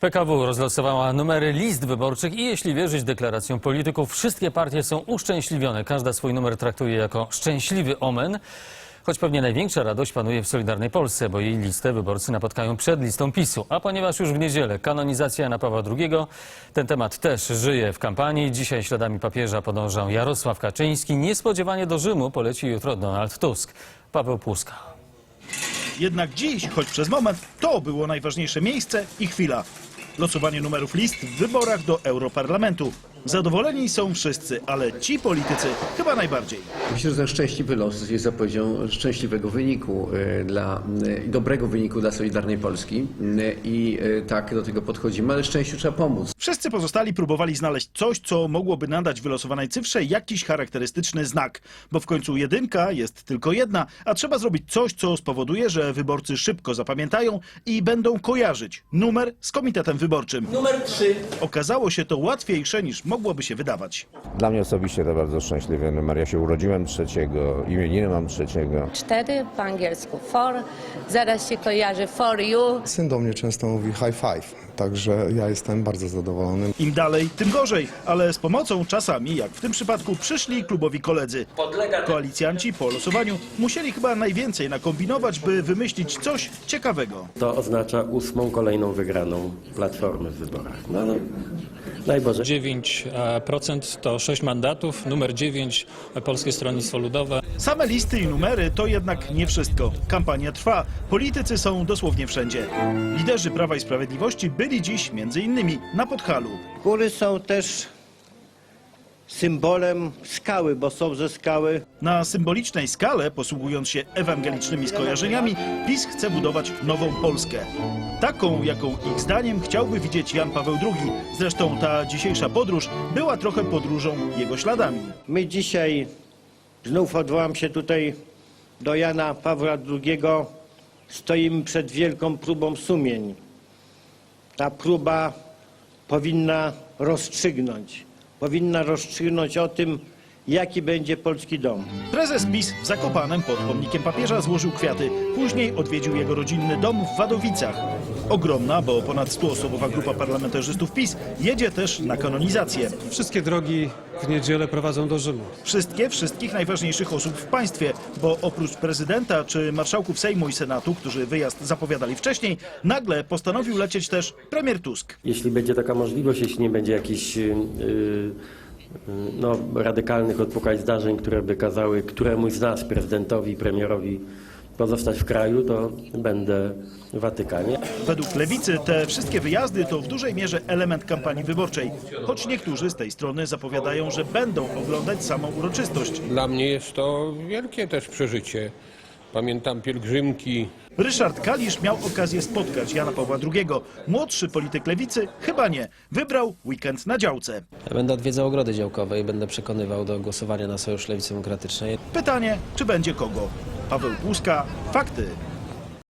PKW rozlosowała numery list wyborczych i jeśli wierzyć deklaracjom polityków, wszystkie partie są uszczęśliwione. Każda swój numer traktuje jako szczęśliwy omen. Choć pewnie największa radość panuje w Solidarnej Polsce, bo jej listę wyborcy napotkają przed listą PiSu. A ponieważ już w niedzielę kanonizacja Jana Pawła II, ten temat też żyje w kampanii. Dzisiaj śladami papieża podążał Jarosław Kaczyński. Niespodziewanie do Rzymu poleci jutro Donald Tusk. Paweł Puska. Jednak dziś, choć przez moment, to było najważniejsze miejsce i chwila. Losowanie numerów list w wyborach do Europarlamentu. Zadowoleni są wszyscy, ale ci politycy chyba najbardziej. Myślę, że ten szczęśliwy los jest zapowiedzią szczęśliwego wyniku e, dla, e, dobrego wyniku dla Solidarnej Polski e, i tak do tego podchodzimy, ale szczęściu trzeba pomóc. Wszyscy pozostali próbowali znaleźć coś, co mogłoby nadać wylosowanej cyfrze jakiś charakterystyczny znak. Bo w końcu jedynka jest tylko jedna, a trzeba zrobić coś, co spowoduje, że wyborcy szybko zapamiętają i będą kojarzyć numer z komitetem wyborczym. Numer 3. Okazało się to łatwiejsze niż mogłoby się wydawać. Dla mnie osobiście to bardzo szczęśliwy numer. Ja się urodziłem trzeciego, imieniny mam trzeciego. cztery po angielsku for, zaraz się kojarzy for you. Syn do mnie często mówi high five, także ja jestem bardzo zadowolony. Im dalej, tym gorzej, ale z pomocą czasami, jak w tym przypadku, przyszli klubowi koledzy. Koalicjanci po losowaniu musieli chyba najwięcej nakombinować, by wymyślić coś ciekawego. To oznacza ósmą kolejną wygraną Platformy w wyborach. No, no daj Boże. 9% to 6 mandatów, numer 9 Polskie Stronnictwo Ludowe. Same listy i numery to jednak nie wszystko. Kampania trwa, politycy są dosłownie wszędzie. Liderzy Prawa i Sprawiedliwości byli dziś między innymi na Podhalu. Góry są też symbolem skały, bo są ze skały. Na symbolicznej skale, posługując się ewangelicznymi skojarzeniami, PiS chce budować nową Polskę. Taką, jaką ich zdaniem chciałby widzieć Jan Paweł II. Zresztą ta dzisiejsza podróż była trochę podróżą jego śladami. My dzisiaj, znów odwołam się tutaj do Jana Pawła II, stoimy przed wielką próbą sumień. Ta próba powinna rozstrzygnąć. Powinna rozstrzygnąć o tym, jaki będzie polski dom. Prezes PiS w Zakopanem pod pomnikiem papieża złożył kwiaty. Później odwiedził jego rodzinny dom w Wadowicach. Ogromna, bo ponad 100-osobowa grupa parlamentarzystów PiS jedzie też na kanonizację. Wszystkie drogi w niedzielę prowadzą do Rzymu. Wszystkie, wszystkich najważniejszych osób w państwie, bo oprócz prezydenta czy marszałków Sejmu i Senatu, którzy wyjazd zapowiadali wcześniej, nagle postanowił lecieć też premier Tusk. Jeśli będzie taka możliwość, jeśli nie będzie jakichś yy, yy, no, radykalnych odpukać zdarzeń, które by kazały któremuś z nas, prezydentowi, premierowi, pozostać w kraju, to będę w Watykanie. Według lewicy te wszystkie wyjazdy to w dużej mierze element kampanii wyborczej, choć niektórzy z tej strony zapowiadają, że będą oglądać samą uroczystość. Dla mnie jest to wielkie też przeżycie. Pamiętam pielgrzymki Ryszard Kalisz miał okazję spotkać Jana Pawła II. Młodszy polityk lewicy chyba nie. Wybrał weekend na działce. Będę odwiedzał ogrody działkowe i będę przekonywał do głosowania na Sojusz Lewicy Demokratycznej. Pytanie, czy będzie kogo? Paweł Puska, fakty.